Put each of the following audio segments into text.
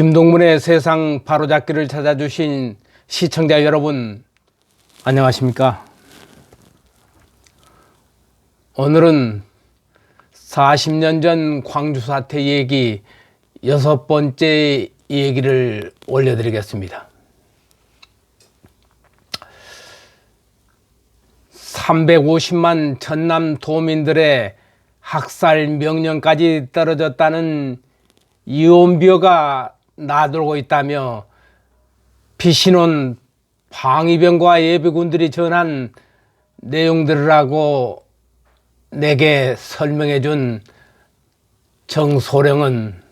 김동문의 세상 바로잡기를 찾아주신 시청자 여러분, 안녕하십니까? 오늘은 40년 전 광주 사태 얘기 여섯 번째 얘기를 올려드리겠습니다. 350만 전남 도민들의 학살 명령까지 떨어졌다는 이온비어가 나돌고 있다며 피신온 방위병과 예비군들이 전한 내용들을 하고 내게 설명해 준 정소령은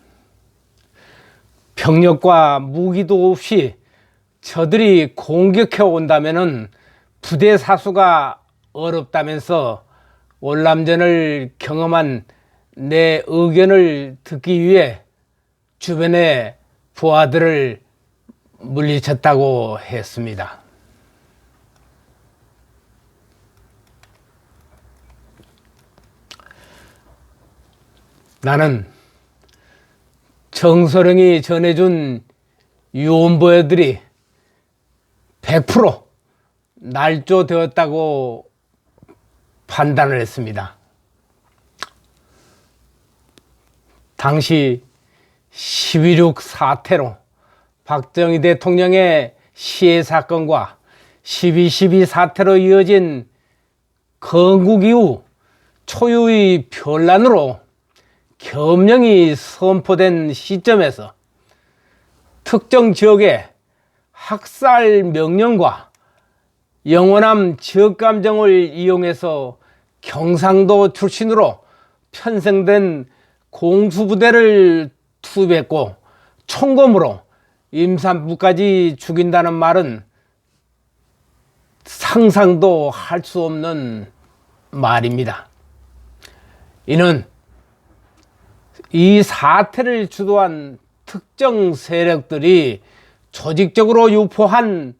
병력과 무기도 없이 저들이 공격해 온다면은 부대 사수가 어렵다면서 월남전을 경험한 내 의견을 듣기 위해 주변의 부하들을 물리쳤다고 했습니다. 나는 정서령이 전해준 유언보여들이 100% 날조되었다고 판단을 했습니다. 당시 12.6 사태로 박정희 대통령의 시해 사건과 12.12 사태로 이어진 건국 이후 초유의 변란으로 겸령이 선포된 시점에서 특정 지역의 학살 명령과 영원함 지역 감정을 이용해서 경상도 출신으로 편성된 공수부대를 투입했고 총검으로 임산부까지 죽인다는 말은 상상도 할 수 없는 말입니다. 이는 이 사태를 주도한 특정 세력들이 조직적으로 유포한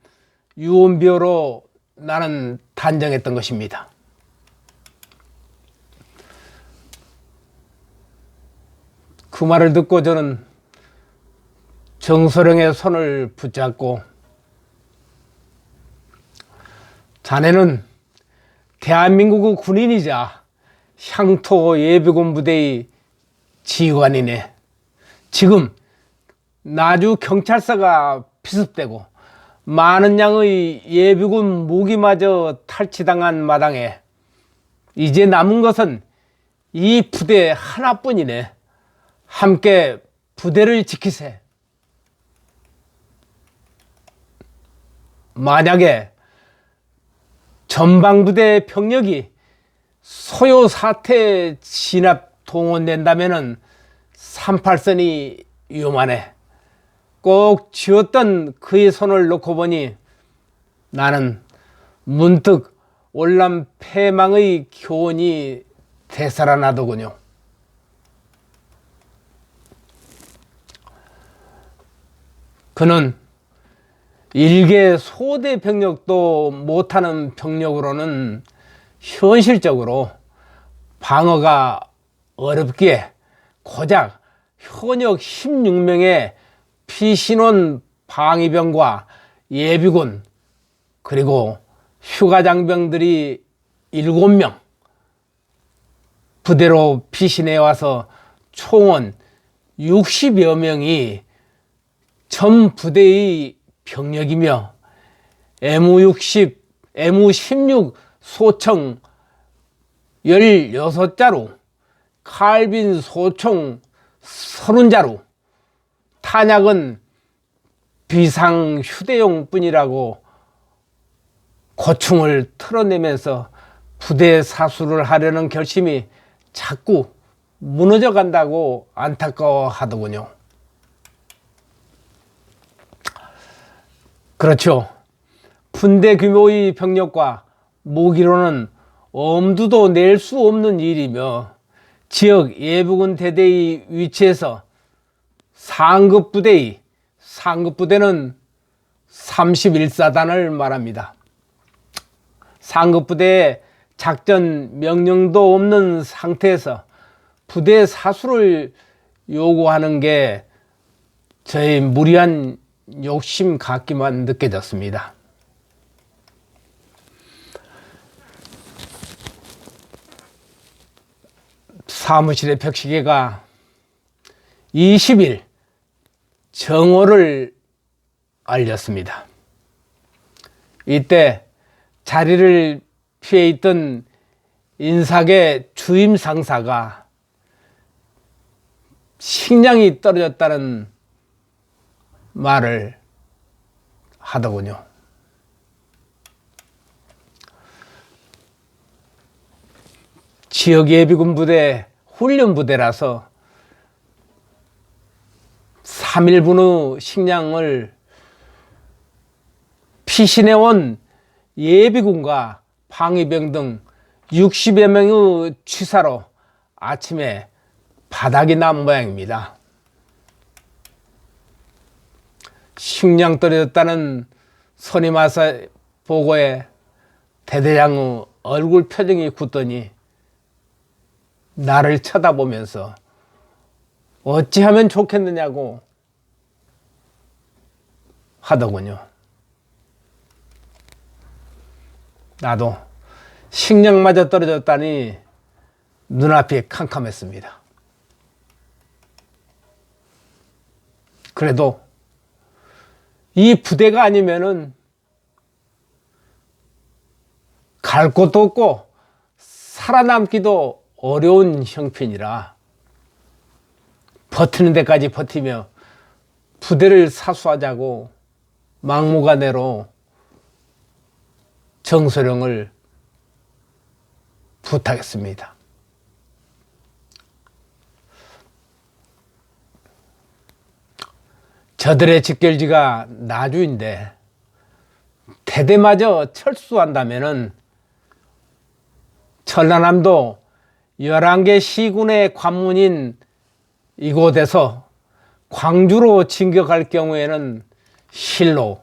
유언비어로 나는 단정했던 것입니다. 그 말을 듣고 저는 정소령의 손을 붙잡고 자네는 대한민국의 군인이자 향토 예비군 부대의 지휘관이네. 지금 나주 경찰서가 피습되고 많은 양의 예비군 무기마저 탈취당한 마당에 이제 남은 것은 이 부대 하나뿐이네. 함께 부대를 지키세. 만약에 전방부대 병력이 소요 사태 진압 동원된다면은 38선이 위험하네. 꼭 쥐었던 그의 손을 놓고 보니 나는 문득 올람 패망의 교훈이 되살아나더군요. 그는 일개 소대 병력도 못하는 병력으로는 현실적으로 방어가 어렵기에 고작 현역 16명의 피신원 방위병과 예비군 그리고 휴가 장병들이 7명 부대로 피신해 와서 총원 60여 명이 전 부대의 병력이며 M60, M16 소총 16자루, 칼빈 소총 30자루, 탄약은 비상 휴대용 뿐이라고 고충을 털어내면서 부대 사수를 하려는 결심이 자꾸 무너져 간다고 안타까워 하더군요. 그렇죠. 분대 규모의 병력과 무기로는 엄두도 낼 수 없는 일이며 지역 예비군 대대의 위치에서 상급 부대의 상급 부대는 31사단을 말합니다. 상급 부대에 작전 명령도 없는 상태에서 부대 사수를 요구하는 게 저의 무리한 욕심 같기만 느껴졌습니다. 사무실의 벽시계가 20일 정오를 알렸습니다. 이때 자리를 피해 있던 인사계 주임 상사가 식량이 떨어졌다는 말을 하더군요. 지역 예비군 부대 훈련 부대라서 3일분 후 식량을 피신해온 예비군과 방위병 등 60여 명의 취사로 아침에 바닥이 난 모양입니다. 식량 떨어졌다는 선임하사 보고에 대대장의 얼굴 표정이 굳더니 나를 쳐다보면서 어찌하면 좋겠느냐고 하더군요. 나도 식량마저 떨어졌다니 눈앞이 캄캄했습니다. 그래도 이 부대가 아니면은 갈 곳도 없고 살아남기도 어려운 형편이라 버티는 데까지 버티며 부대를 사수하자고 막무가내로 정소령을 부탁했습니다. 저들의 직결지가 나주인데 대대마저 철수한다면은 전라남도 11개 시군의 관문인 이곳에서 광주로 진격할 경우에는 실로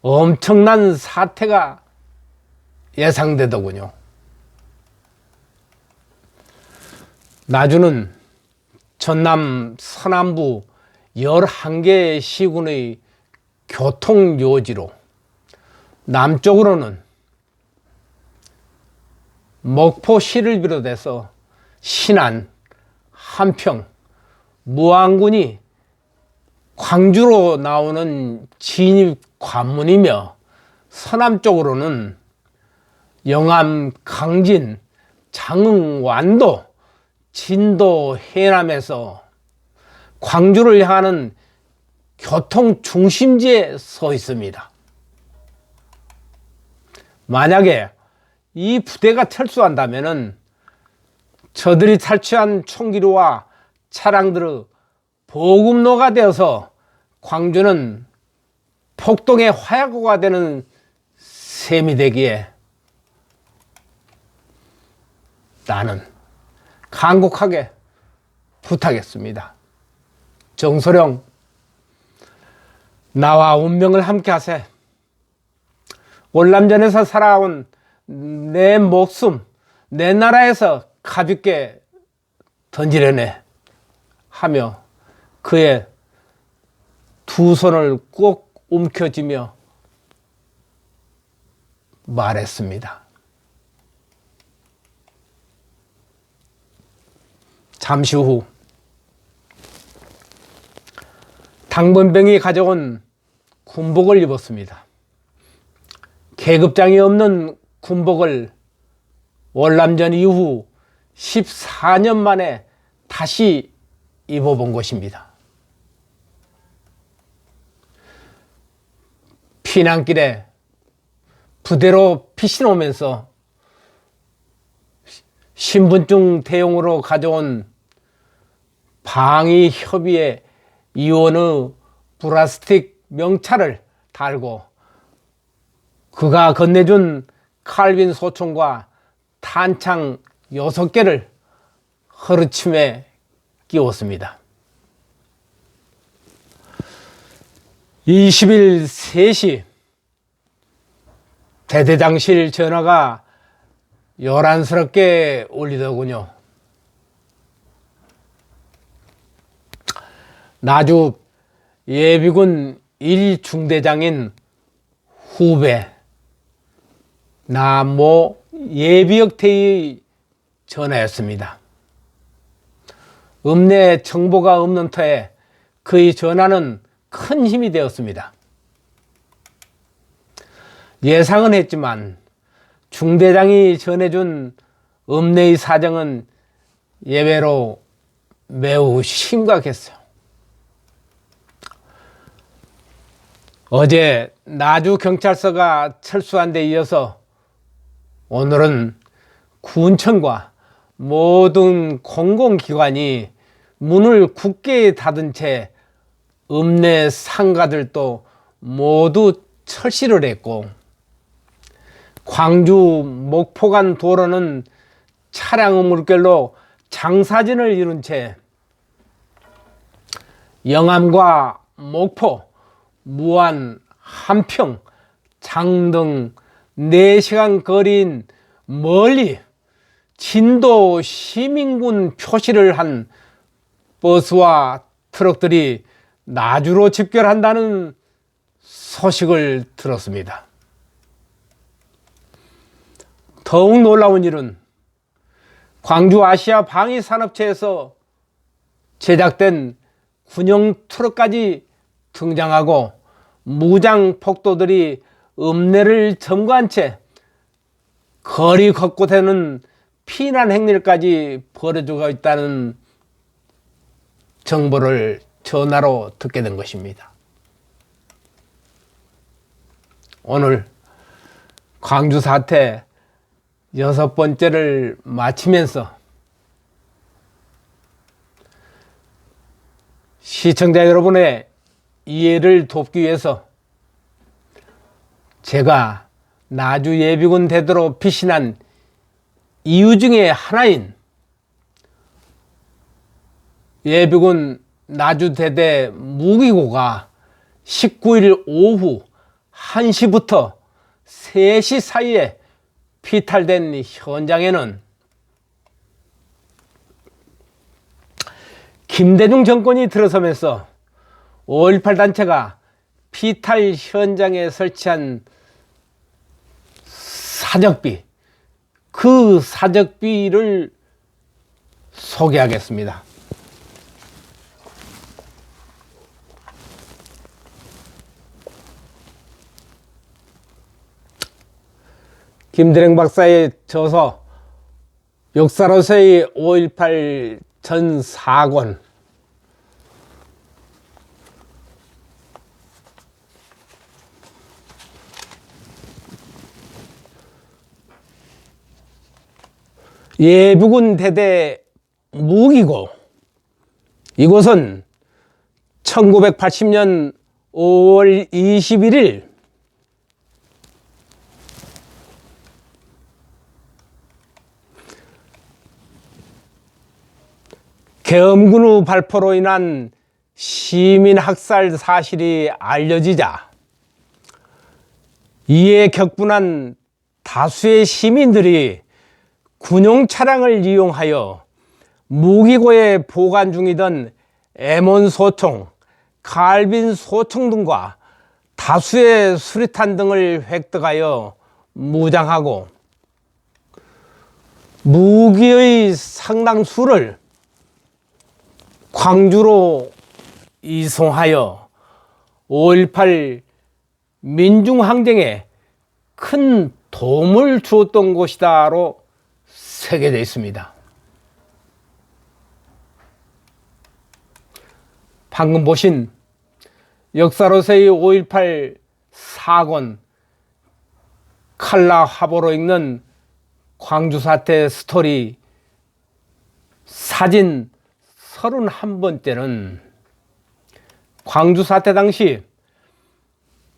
엄청난 사태가 예상되더군요. 나주는 전남 서남부 11개 시군의 교통요지로 남쪽으로는 목포시를 비롯해서 신안, 한평, 무안군이 광주로 나오는 진입 관문이며 서남쪽으로는 영암, 강진, 장흥, 완도, 진도, 해남에서 광주를 향하는 교통 중심지에 서 있습니다. 만약에 이 부대가 철수한다면은 저들이 탈취한 총기류와 차량들의 보급로가 되어서 광주는 폭동의 화약고가 되는 셈이 되기에 나는 간곡하게 부탁했습니다. 정소령, 나와 운명을 함께 하세. 월남전에서 살아온 내 목숨, 내 나라에서 가볍게 던지려네 하며 그의 두 손을 꼭 움켜쥐며 말했습니다. 잠시 후 당번병이 가져온 군복을 입었습니다. 계급장이 없는 군복을 월남전 이후 14년 만에 다시 입어본 것입니다. 피난길에 부대로 피신 오면서 신분증 대용으로 가져온 방위 협의회 이원의 플라스틱 명찰을 달고 그가 건네준 칼빈 소총과 탄창 6개를 허르침에 끼웠습니다. 20일 3시 대대장실 전화가 요란스럽게 울리더군요. 나주 예비군 1중대장인 후배 나모 예비역대의 전화였습니다. 읍내 정보가 없는 터에 그의 전화는 큰 힘이 되었습니다. 예상은 했지만 중대장이 전해준 읍내의 사정은 예외로 매우 심각했어요. 어제 나주 경찰서가 철수한 데 이어서 오늘은 군청과 모든 공공기관이 문을 굳게 닫은 채 읍내 상가들도 모두 철시를 했고 광주 목포 간 도로는 차량 물결로 장사진을 이룬 채 영암과 목포, 무안, 한평, 장등 4시간 거리인 멀리 진도 시민군 표시를 한 버스와 트럭들이 나주로 집결한다는 소식을 들었습니다. 더욱 놀라운 일은 광주 아시아 방위 산업체에서 제작된 군용 트럭까지 등장하고 무장 폭도들이 읍내를 점거한 채 거리 곳곳에는 피난 행렬까지 벌어지고 있다는 정보를 전화로 듣게 된 것입니다. 오늘 광주 사태 여섯 번째를 마치면서 시청자 여러분의 이해를 돕기 위해서 제가 나주 예비군 대대로 피신한 이유 중에 하나인 예비군 나주 대대 무기고가 19일 오후 1시부터 3시 사이에 피탈된 현장에는 김대중 정권이 들어서면서 5.18 단체가 피탈 현장에 설치한 사적비, 그 사적비를 소개하겠습니다. 김대령 박사의 저서 역사로서의 5.18 전 사권 예부군 대대 무기고 이곳은 1980년 5월 21일 계엄군의 발포로 인한 시민 학살 사실이 알려지자 이에 격분한 다수의 시민들이 군용 차량을 이용하여 무기고에 보관 중이던 M1 소총, 칼빈 소총 등과 다수의 수리탄 등을 획득하여 무장하고 무기의 상당수를 광주로 이송하여 5.18 민중항쟁에 큰 도움을 주었던 곳이다로 새겨져 있습니다. 방금 보신 역사로서의 5.18 사건 칼라 화보로 읽는 광주 사태 스토리 사진 31번째는 광주 사태 당시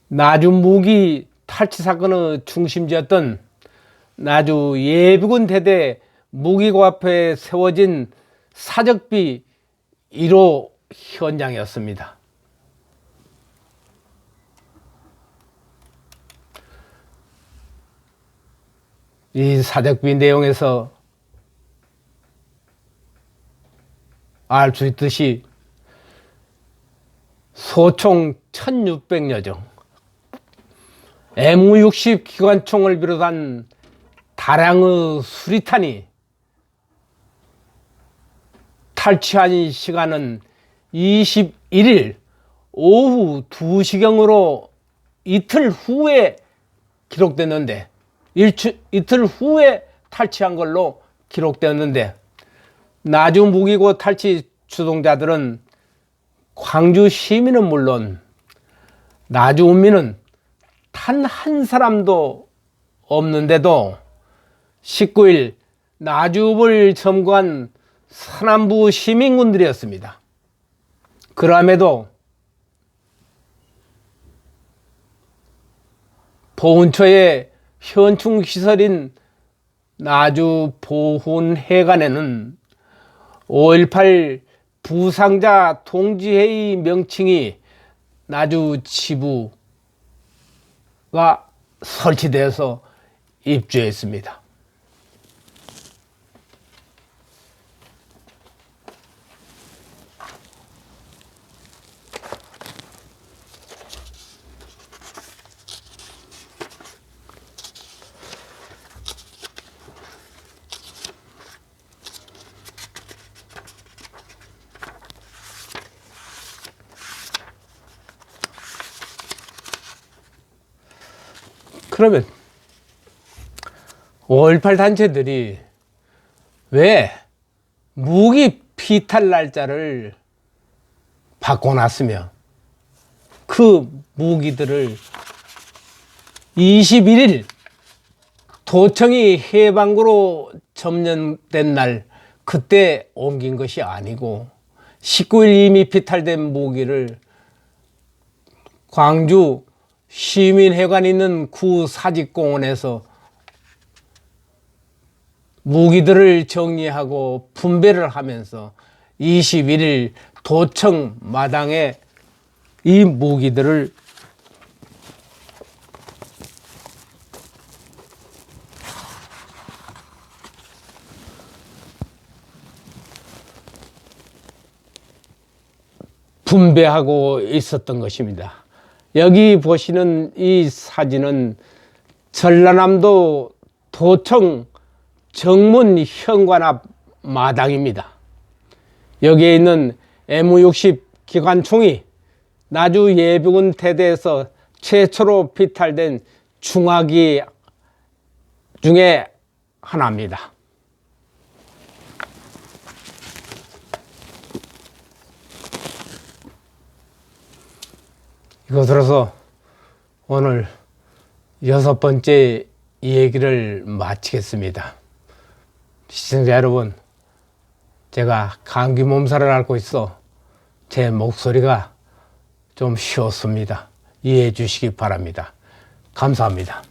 나주 무기 탈취 사건의 중심지였던 나주 예비군 대대 무기고 앞에 세워진 사적비 1호 현장이었습니다. 이 사적비 내용에서 알 수 있듯이 소총 1600여 정, M60 기관총을 비롯한 다량의 수리탄이 탈취한 시간은 21일 오후 2시경으로 이틀 후에 기록됐는데 일주, 이틀 후에 탈취한 걸로 기록되었는데 나주 무기고 탈취 주동자들은 광주 시민은 물론 나주 운민은 단 한 사람도 없는데도 19일 나주읍을 점거한 서남부 시민군들이었습니다. 그럼에도 보훈처의 현충 시설인 나주 보훈회관에는 5.18 부상자 동지회의 명칭이 나주 지부가 설치되어서 입주했습니다. 그러면 5.18 단체들이 왜 무기 피탈 날짜를 바꿔놨으며 그 무기들을 21일 도청이 해방구로 점령된 날 그때 옮긴 것이 아니고 19일 이미 피탈된 무기를 광주 시민회관 있는 구 사직공원에서 무기들을 정리하고 분배를 하면서 21일 도청 마당에 이 무기들을 분배하고 있었던 것입니다. 여기 보시는 이 사진은 전라남도 도청 정문 현관 앞 마당입니다. 여기에 있는 M60 기관총이 나주 예비군 대대에서 최초로 비탈된 중화기 중에 하나입니다. 이것으로서 오늘 여섯 번째 이 얘기를 마치겠습니다. 시청자 여러분, 제가 감기 몸살을 앓고 있어 제 목소리가 좀 쉬었습니다. 이해해 주시기 바랍니다. 감사합니다.